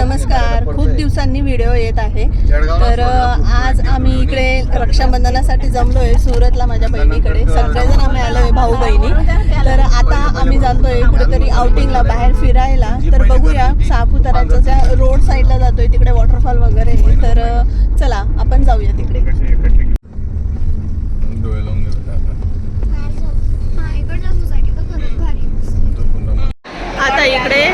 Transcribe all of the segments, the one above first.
नमस्कार. खूप दिवसांनी व्हिडिओ येत आहे. तर आज आम्ही इकडे रक्षाबंधनासाठी जमलोय. सुरतला माझ्या बहिणीकडे. सगळेजण आम्ही आलोय भाऊ बहिणी तर आता आम्ही जातोय कुठेतरी आउटिंगला बाहेर फिरायला. तर बघूया सापुताराच्या ज्या रोड साईडला जातोय तिकडे वॉटरफॉल वगैरे. तर चला आपण जाऊया तिकडे डोळे लावून गेले आता. इकडच्या सोसायटीला खरंच भारी तो पुन्हा आता इकडे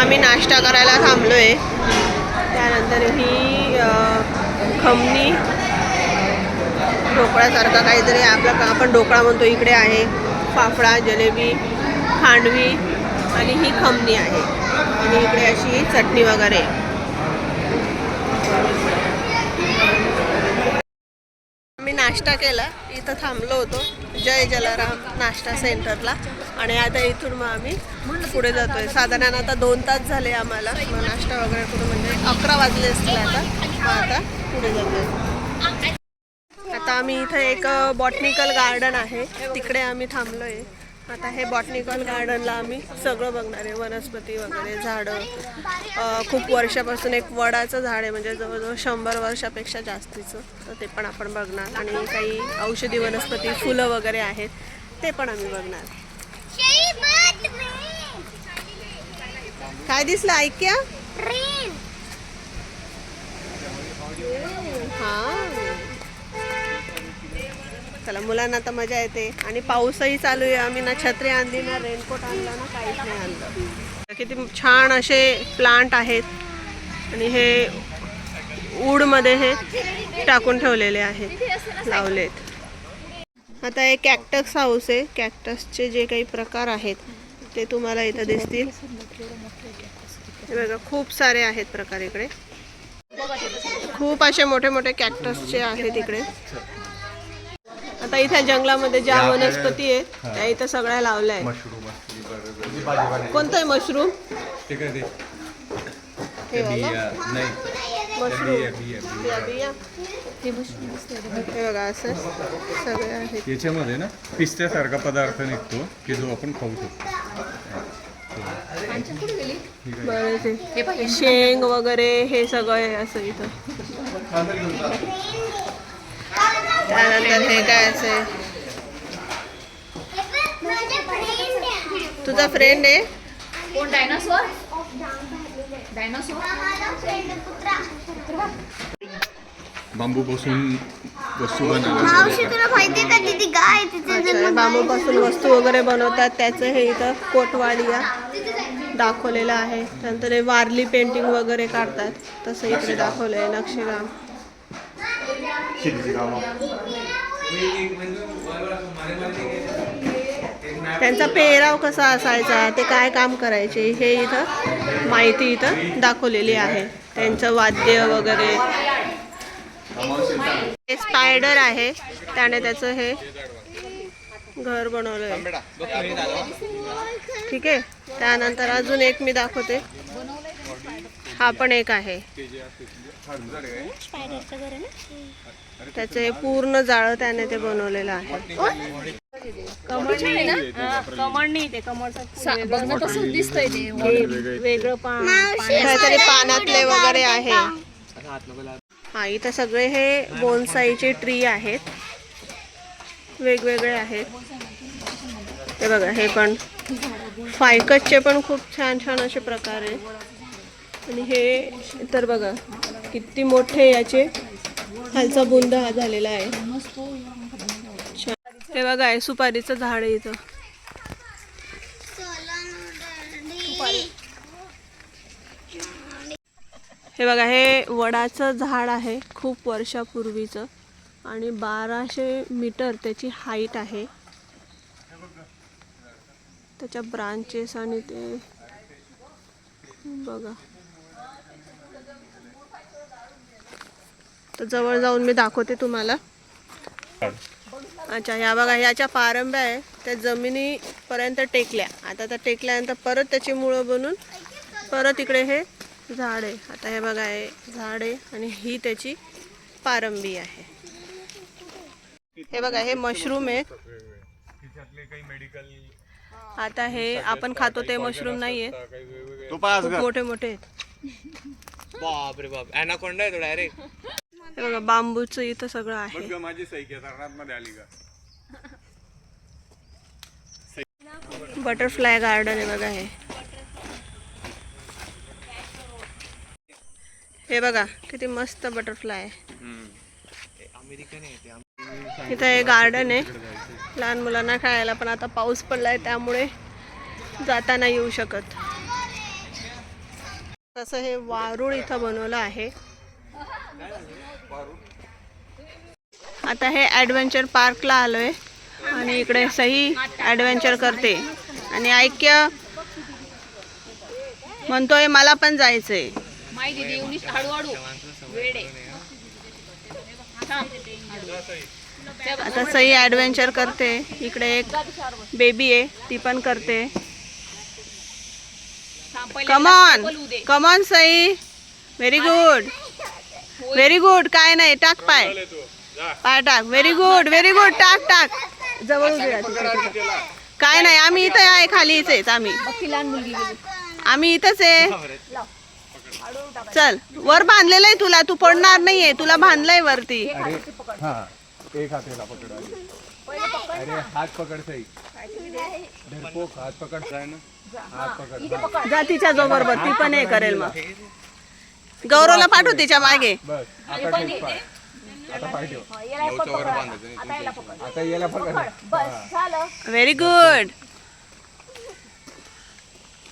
आम्ही नाश्ता करायला थांबलो आहे त्यानंतर ही खमणी. ढोकळ्यासारखा काहीतरी आपला आपण ढोकळा म्हणतो इकडे आहे. फाफडा जलेबी खांडवी आणि ही खमणी आहे. आणि इकडे अशी चटणी वगैरे. आम्ही नाश्ता केला इथं थांबलो होतो. जय जलाराम नाश्ता सेंटरला. आणि आता इथून मग आम्ही पुढे जातोय. साधारण आता दोन तास झाले आम्हाला. मग नाश्ता वगैरे करून म्हणजे अकरा वाजले असतील आता. मग आता पुढे जातोय. आता आम्ही इथं एक बॉटनिकल गार्डन आहे. तिकडे आम्ही थांबलोय. आता हे बॉटनिकल गार्डनला आम्ही सगळं बघणार आहे. वनस्पती वगैरे झाडं. खूप वर्षापासून एक वडाचं झाड आहे. म्हणजे जवळजवळ शंभर वर्षापेक्षा जास्तीचं. तर ते पण आपण बघणार. आणि काही औषधी वनस्पती फुलं वगैरे आहेत. ते पण आम्ही बघणार. काय दिसलं? ऐक्या हा. चला मुलांना तर मजा येते. आणि पाऊसही चालू आहे. आम्ही ना छत्री आणली ना रेनकोट आणला ना काहीच नाही आणलं. किती छान असे प्लांट आहेत. आणि हे ऊडमध्ये हे टाकून ठेवलेले आहेत लावलेत. आता हे कॅक्टस हाऊस आहे. कॅक्टसचे जे काही प्रकार आहेत ते तुम्हाला इथं दिसतील. बघा खूप सारे आहेत प्रकार इकडे. खूप असे मोठे मोठे कॅक्टसचे आहेत इकडे. आता इथे जंगलामध्ये ज्या वनस्पती आहेत त्या इथं सगळ्या लावल्या आहेत मशरूम असतील बरं. कोणतं आहे मशरूम? ते काय ते? हे वाला? बिया. नाही. मशरूम. बिया बिया बिया. बिया बिया. हे बघा. असं सगळे आहेत याच्यामध्ये ना पिस्त्यासारखा पदार्थ निघतो की जो आपण खाऊ शकतो. बरं ते शेंग वगैरे हे सगळं आहे असं इथं. त्यानंतर हे काय असं तुझा फ्रेंड आहे? कोण डायनासोर डायनासोर बांबूपासून वस्तू अच्छा, बांबूपासून वस्तू वगैरे बनवतात त्याचं हे इथं कोटवाडिया दाखवलेलं आहे. त्यानंतर हे वारली पेंटिंग वगैरे काढतात तसं इकडे दाखवलं आहे त्यांचा पेहराव कसा असायचा ते काय काम करायचे हे इथं माहिती इथं दाखवलेली आहे. त्यांचं वाद्य वगैरे. हे स्पायडर आहे. त्याने त्याचं हे घर बनवलंय. ठीक आहे? त्यानंतर अजून एक मी दाखवते. हा पण एक आहे. त्याचं हे पूर्ण जाळं त्याने ते बनवलेलं आहे. ते. हे काहीतरी पानातले वगैरे आहे. हा इथं सगळे हे बोनसाईचे ट्री आहेत. वेगवेगळे आहेत. हे बघा हे पण फायकसचे पण खूप छान छान असे प्रकार आहे आणि हे तर बघा किती मोठे याचे खालचा बुंद हा झालेला आहे. हे बघा आहे सुपारीचं झाड आहे इथं. हे बघा हे वडाचं झाड आहे खूप वर्षापूर्वीचं. आणि बाराशे मीटर त्याची हाईट आहे. त्याच्या ब्रांचेस आणि ते बघा. तर जवळ जाऊन मी दाखवते तुम्हाला. अच्छा ह्या बघा ह्याच्या पारंब्या आहे त्या जमिनीपर्यंत टेकल्या. आता त्या टेकल्यानंतर परत त्याची मुळं बनून परत इकडे हे झाड आहे. आता हे बघा हे झाड आहे आणि ही त्याची पारंबी आहे. हे बघा हे मशरूम आहे. आता हे आपण खातो ते मशरूम नाहीये. खूप मोठे मोठे आहेत. बाप रे बाप. अॅनाकोंडा आहे तो डायरेक्ट. हे बघा बांबूचं इथं सगळं आहे. माझी सही केदारनाथमध्ये आली का? बटरफ्लाय गार्डन आहे बघा हे. हे बघा किती मस्त बटरफ्लाय आहे. इथं हे गार्डन आहे. लहान मुलांना खेळायला पण आता पाऊस पडलाय त्यामुळे जाता नाही येऊ शकत. तसं हे वारुळ इथं बनवलं आहे. आता हे ॲडव्हेंचर पार्कला आलोय. आणि इकडे सही ॲडव्हेंचर करते. आणि ऐक्य म्हणतोय मला पण जायचंय. आता सई ॲडव्हेंचर करते. इकडे एक बेबी आहे ती पण करते. Come on come on Sai. Very good very good काय नाही टाक पाय. पाय टाक. व्हेरी गुड व्हेरी गुड टाक टाक. जवळ. काय नाही आम्ही इथे आहे खालीच आहेत आम्ही. आम्ही इथंच आहे. चल वर बांधलेलं आहे तुला. तू पडणार नाहीये. तुला बांधलंय वरती. हा एक हातेला पकड. अरे हात पकड हात पकड हात पकड. जा तिच्या ती पण हे करेल मग. गौरवला पाठव तिच्यामागे. बस आता ठेव पाय. आता पाय ठेव. आता याला पकड. व्हेरी गुड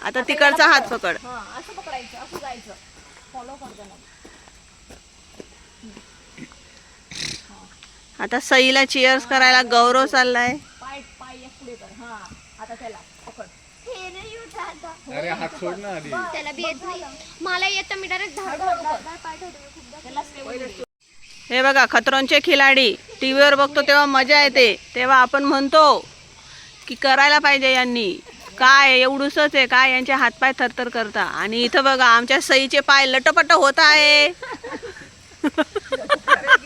आता तिकडचा हात पकड. हा, असं पकडायचं असं जायचं. फॉलो करताना आता सईला चिअर्स करायला गौरव चाललाय. पाय पाय एक पुढे कर. हा आता त्याला पकड. अरे हात सोड ना आधी. त्याला बी येत नाही. मला येतं मी डायरेक्ट हे बघा खतरोंचे खिलाडी. टीव्हीवर बघतो तेव्हा मजा येते. तेव्हा आपण म्हणतो की करायला पाहिजे यांनी. काय एवढूसच आहे. काय? यांचे हातपाय थरथर करता. आणि इथं बघा आमच्या सईचे पाय लटपट होत आहे.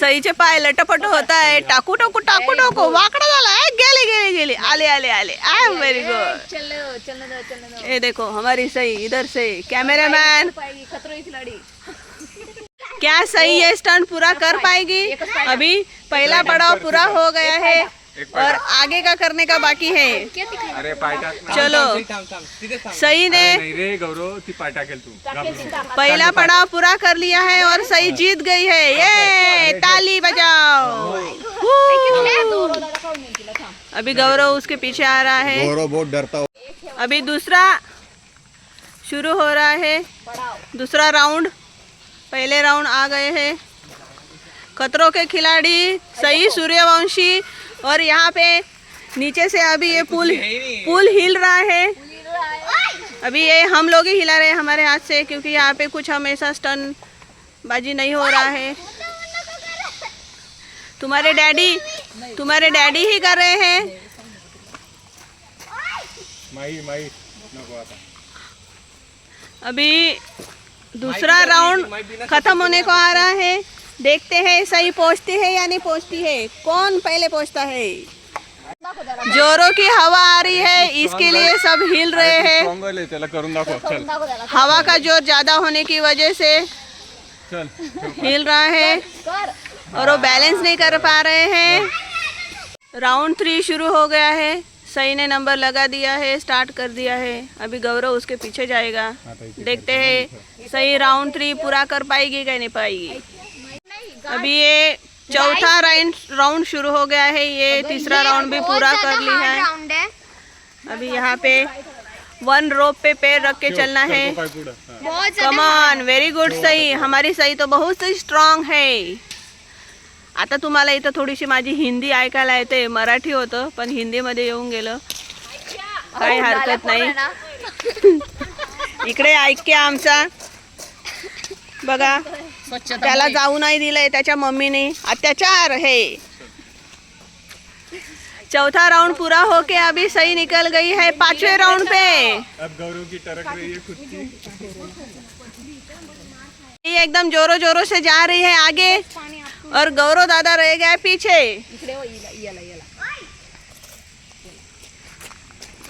सईचे पाय लटपट होत आहे टाकू टाकू टाकू टाकू. वाकडा झाला. गेले गेले गेले. आले आले आले. आय एम व्हेरी गुड चल चल ना चल ना ये देखो हमारी सही इधर से. कैमरामैन खतरो खिलाडी. क्या सही ये स्टंट पूरा कर पाएगी? अभी पहला पड़ाव पूरा हो गया है। और आगे का करने का बाकी है। अरे चलो। सही ने रे गौरव ती। तू पहला पड़ाव पूरा कर लिया है और सही जीत गई है। ये ताली बजाओ। अभी गौरव उसके पीछे आ रहा है। गौरव बहुत डरता हो। अभी दूसरा शुरू हो रहा है। दूसरा राउंड। पहले राउंड आ गए हैं। खतरों के खिलाड़ी सही सूर्यवंशी और यहाँ पे नीचे से अभी ये पुल पुल हिल रहा है। अभी ये हम लोग ही हिला रहे हैं हमारे हाथ से क्योंकि यहाँ पे कुछ हमेशा स्टन बाजी नहीं हो रहा है। तुम्हारे डैडी तुम्हारे डैडी ही कर रहे हैं। माई माई अभी दूसरा राउंड खत्म होने को आ रहा है। देखते हैं सही पहुँचती है या नहीं पहुँचती है? कौन पहले पहुँचता है? जोरों की हवा आ रही है इसके लिए सब हिल रहे हैं। हवा का ज़ोर ज़्यादा होने की वजह से हिल रहा है और वो बैलेंस नहीं कर पा रहे हैं। राउंड थ्री शुरू हो गया है। सही ने नंबर लगा दिया है स्टार्ट कर दिया है। अभी गौरव उसके पीछे जाएगा। देखते हैं। सही राउंड थ्री पूरा कर पाएगी क्या नहीं पाएगी? अभी ये चौथा राउंड राउंड शुरू हो गया है ये तीसरा राउंड भी पूरा कर लिया है। अभी यहाँ पे वन रोप पे पैर रख के चलना है। तो पाय पुढं. बहुत come on very good Sai हमारी सई तो बहुत ही स्ट्रॉंग है। आता तुम्हाला इथं थोडीशी माझी हिंदी ऐकायला येते मराठी होतं पण हिंदीमध्ये येऊन गेलं. काही हरकत नाही. इकडे ऐक्य आमचा. बघा. त्याला जाऊ नाही दिलंय त्याच्या मम्मीने. अत्याचार है चौथा राउंड पूरा होके अभी सही निकल गई है पांचवे राउंड पे. अब गौरव की टरक रही है खुद की। ये एकदम जोरों जोरों से जा रही है आगे और गौरव दादा रह गया पीछे.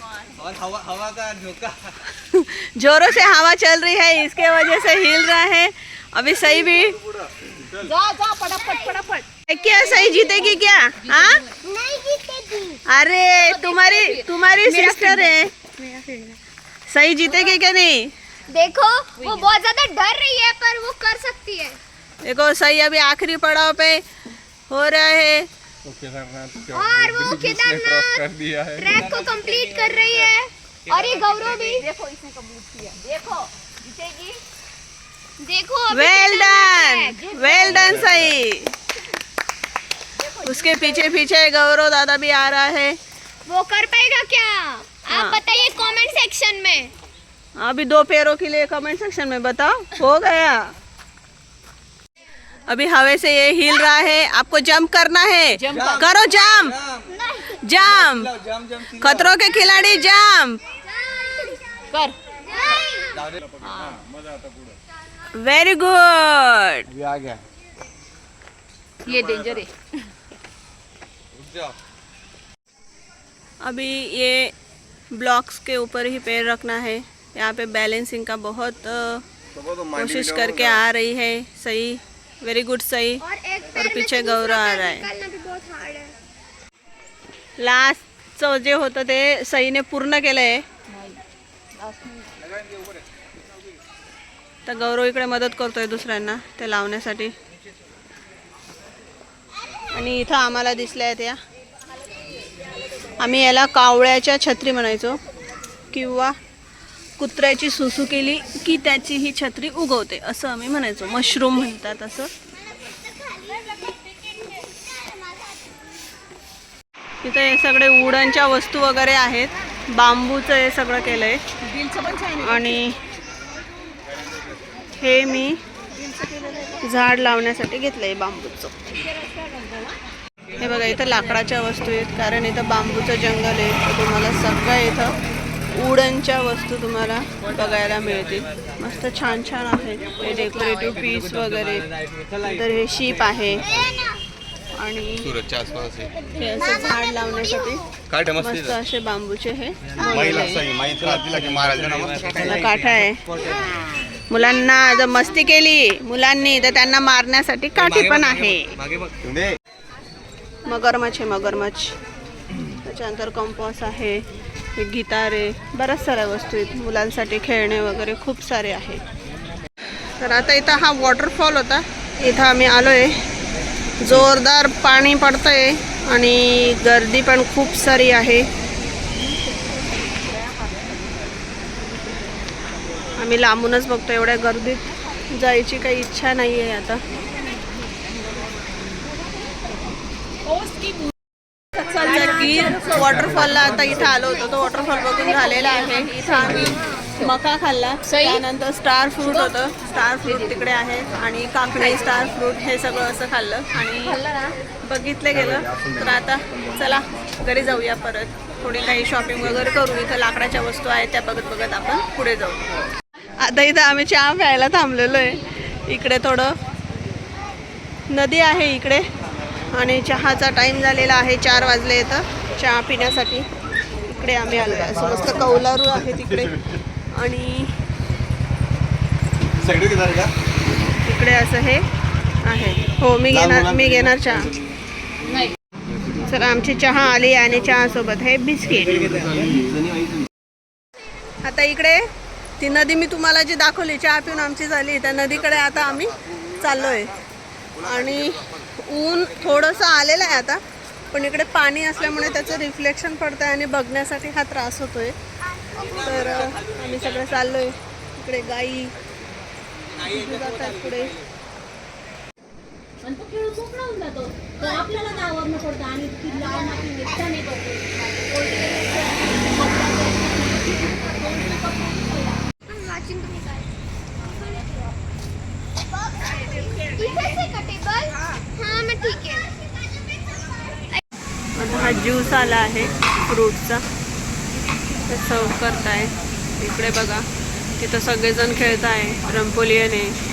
हो. और हवा हवा का झोंका। जोरों से हवा चल रही है इसके वजह से हिल रहा है. अभी सही भी। जा जा पटापट पटापट क्या? सही जीतेगी क्या? हाँ? नहीं अरे तुम्हारी तुम्हारी सिस्टर है। सही जीतेगी क्या नहीं? देखो वो बहुत ज़्यादा डर रही है पर वो कर सकती है। देखो सही अभी आखिरी पड़ाव पे हो रहा है। तो और वो केदारनाथ है। ट्रैक को कंप्लीट कर रही है। और ये गौरव भी। देखो इसने कंप्लीट किया। देखो जीतेगी। देखो वेल डन वेल डन सही उसके पीछे पीछे गौरव दादा भी आ रहा है। वो कर पाएगा क्या? हाँ। आप बताइए कमेंट सेक्शन में। अभी दो पैरों के लिए कमेंट सेक्शन में बताओ। हो गया। अभी हवे से ये हिल रहा है। आपको जंप करना है। करो जंप जंप जम जम खतरों के खिलाड़ी जंप कर। वेरी गुड अभी आ गया। ये डेंजर है। अभी ये ब्लॉक्स के ऊपर ही पैर रखना है। यहाँ पे बैलेंसिंग का बहुत कोशिश करके आ रही है। सही। वेरी गुड सही। और और पीछे से गौरव आ रहा है। लास्ट जे होतं ते सईने पूर्ण केलं। आहे तर गौरव इकडे मदत करतोय दुसऱ्यांना ते लावण्यासाठी. आणि इथं आम्हाला दिसल्या आहेत या. आम्ही याला कावळ्याच्या छत्री म्हणायचो किंवा कुत्र्याची सुसू केली की त्याची ही छत्री उगवते असं आम्ही म्हणायचो. मशरूम म्हणतात असं. इथं हे सगळे वुडनच्या वस्तू वगैरे आहेत. बांबूचं हे सगळं केलंय. आणि हे मी झाड लावण्यासाठी घेतलंय बांबूचं. हे बघा इथं लाकडाच्या वस्तू आहेत कारण इथं बांबूचं जंगल आहे. तर तुम्हाला सगळं इथं वुडनच्या वस्तू तुम्हाला बघायला मिळतील. मस्त छान छान आहेत हे डेकोरेटिव्ह पीस वगैरे. तर हे शीप आहे. आणि आहे. हे असं झाड लावण्यासाठी मस्त असे बांबूचे हे काठा आहे. मुलांना जर मस्ती केली मुलांनी तर त्यांना मारण्यासाठी काठी पण आहे. मगरमच्छ आहे मगरमच्छ. त्याच्यानंतर कंपॉस आहे हे गिटार आहे बऱ्याच साऱ्या वस्तू आहेत. मुलांसाठी खेळणे वगैरे खूप सारे आहेत तर आता इथं हा वॉटरफॉल होता. इथं आम्ही आलो आहे जोरदार पाणी पडतंय आणि गर्दी पण खूप सारी आहे. आम्ही लांबूनच बघतो एवढ्या गर्दीत जायची काही इच्छा नाही आहे आता वॉटरफॉलला आता इथं आलो होतो तो वॉटरफॉल बघून झालेला आहे. इथं आम्ही मका खाल्ला त्यानंतर स्टार फ्रूट होतं. स्टार फ्रूट तिकडे आहे आणि काकडी स्टार फ्रूट हे सगळं असं खाल्लं आणि बघितलं गेलं. तर आता चला घरी जाऊया परत. थोडी काही शॉपिंग वगैरे करू. इथं लाकडाच्या वस्तू आहेत त्या बघत बघत आपण पुढे जाऊ. आता इथं आम्ही चहा प्यायला थांबलेलो आहे. इकडे थोडं नदी आहे इकडे. आणि चहाचा टाईम झालेला आहे चार वाजले इथं चहा पिण्यासाठी. इकडे आम्ही आलो. आहे असं मस्त कौलारू आहे तिकडे. आणि सगळे घेणार का? इकडे असं हे आहे. हो मी घेणार मी घेणार चहा. सर आमची चहा आली आणि चहासोबत हे बिस्किट. आता इकडे ती नदी मी तुम्हाला जी दाखवली चहा पिऊन आमची झाली त्या नदीकडे आता आम्ही चाललो आहे आणि ऊन थोडंसं आलेलं आहे आता पण इकडे पाणी असल्यामुळे त्याचं रिफ्लेक्शन पडतं आहे आणि बघण्यासाठी हा त्रास होतो आहे तर आम्ही सगळं चाललो आहे इकडे गाई जातात पुढे. आणि तो खेळ मोकळा होऊन जातो. तर आपल्याला पडतं आणि ती नाही वाचिन तुम्ही काय. आता हा ज्यूस आला आहे फ्रूटचा ते सर्व करताय. इकडे बघा. तिथं सगळेजण खेळत आहे रंपोलियन आहे.